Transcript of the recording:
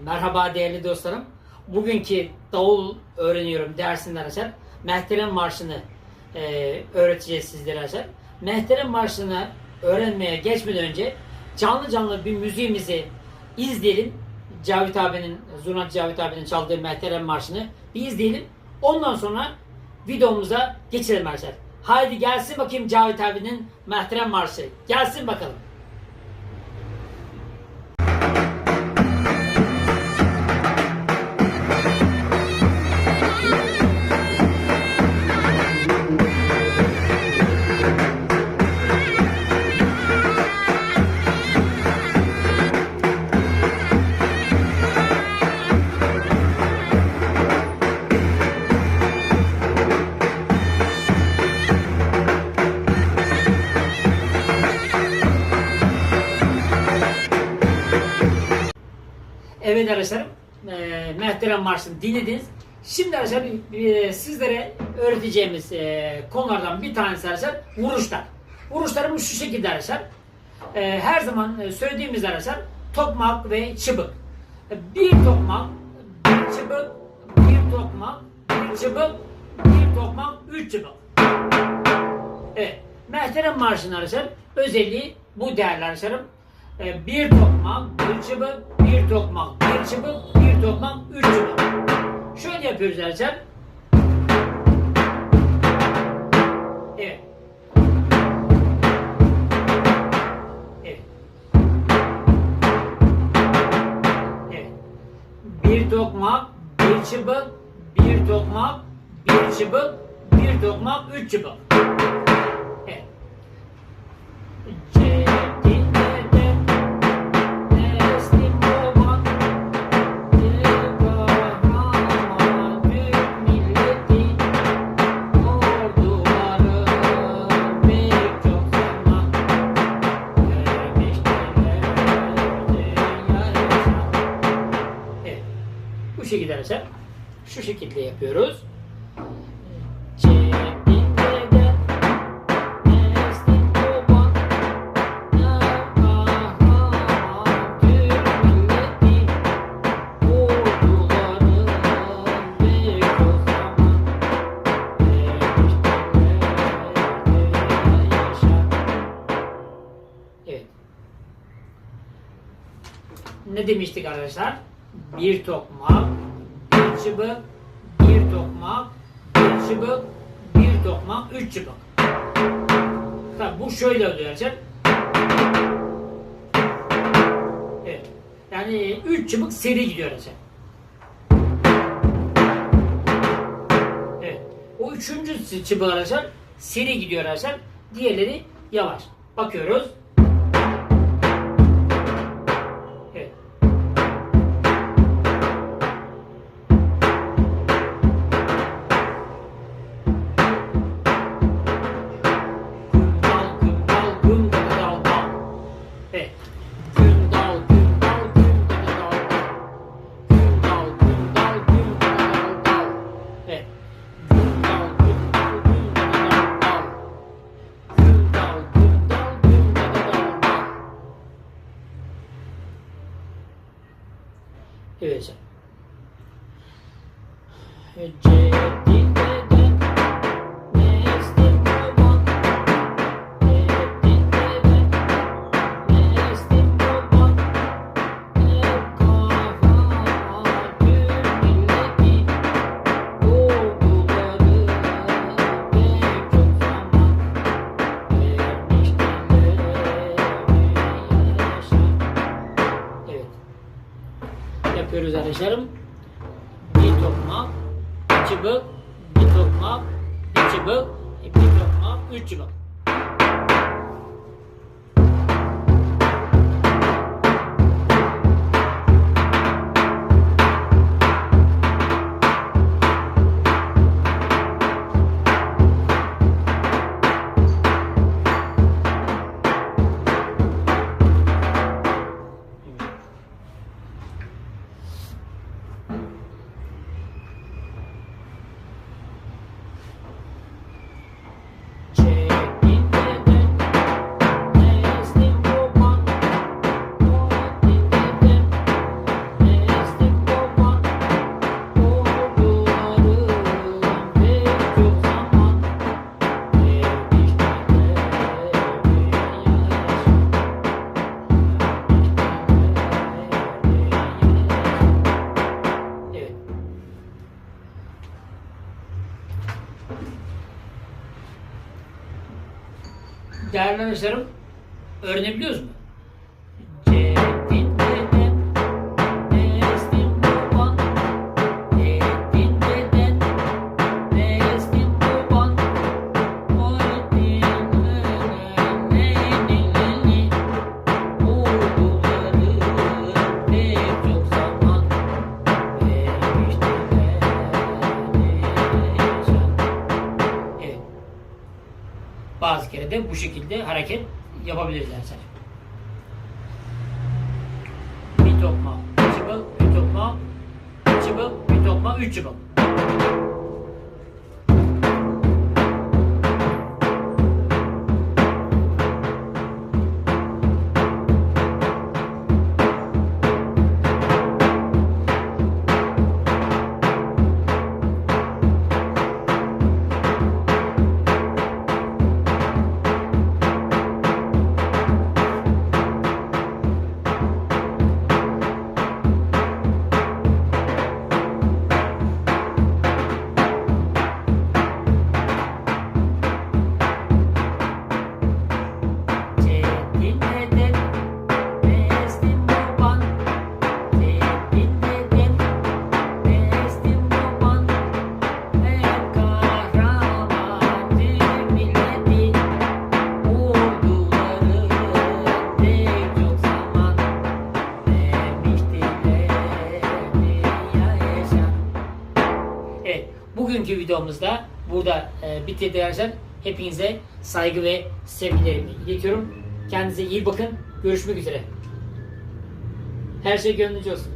Merhaba değerli dostlarım. Bugünkü davul öğreniyorum dersinde arkadaşlar. Mehterem Marşı'nı e, öğreteceğiz sizlere arkadaşlar. Mehterem Marşı'nı öğrenmeye geçmeden önce canlı canlı bir müziğimizi izleyelim. Cavit abinin, Zurnat Cavit abinin çaldığı Mehterem Marşı'nı bir izleyelim. Ondan sonra videomuza geçelim arkadaşlar. Haydi gelsin bakayım Cavit abinin Mehterem Marşı. Gelsin bakalım. Evet arkadaşlarım, e, Mehterem Marşı'nı dinlediniz. Şimdi arkadaşlar e, sizlere öğreteceğimiz e, konulardan bir tanesi arkadaşlar vuruşlar. Vuruşlarımız şu şekilde arkadaşlar. E, her zaman e, söylediğimiz arkadaşlar tokmak ve çıbık. E, bir tokmak, bir çıbık, bir tokmak, bir çıbık, bir tokmak, üç çıbık. Evet. Mehterem Marşı'nın arkadaşlar özelliği bu değerli arkadaşlarım. Ee, bir tokmak, bir çıbık, bir tokmak, bir çıbık, bir tokmak, üç çıbık. Şöyle yapıyoruz arkadaşlar. Evet. Evet. Evet. Bir tokmak, bir çıbık, bir tokmak, bir çıbık, bir tokmak, üç çıbık. Evet. Cebinde Bu şekilde arkadaşlar. Şu şekilde yapıyoruz. Ne demiştik arkadaşlar? Bir tokmak, bir çıbık, bir tokmak, bir çıbık, bir tokmak, üç çıbık. Tabi bu şöyle arkadaşlar. Evet. Yani üç çıbık seri gidiyor arkadaşlar. Evet. O üçüncü çıbık arkadaşlar seri gidiyor arkadaşlar. Diğerleri yavaş. Bakıyoruz. পেয়ে যান যে arkadaşlarım. Bir tokmak, bir çıbık, bir tokmak, bir çıbık, bir tokmak, üç çıbık. Değerli öğrenebiliyoruz mu? De bu şekilde hareket yapabiliriz arkadaşlar. Bir tokma, çıbıl, bir tokma, çıbıl, bir tokma, üç çıbıl. Videomuzda burada e, bitirdi arkadaşlar. Hepinize saygı ve sevgilerimi iletiyorum. Kendinize iyi bakın. Görüşmek üzere. Her şey gönlünüzce olsun.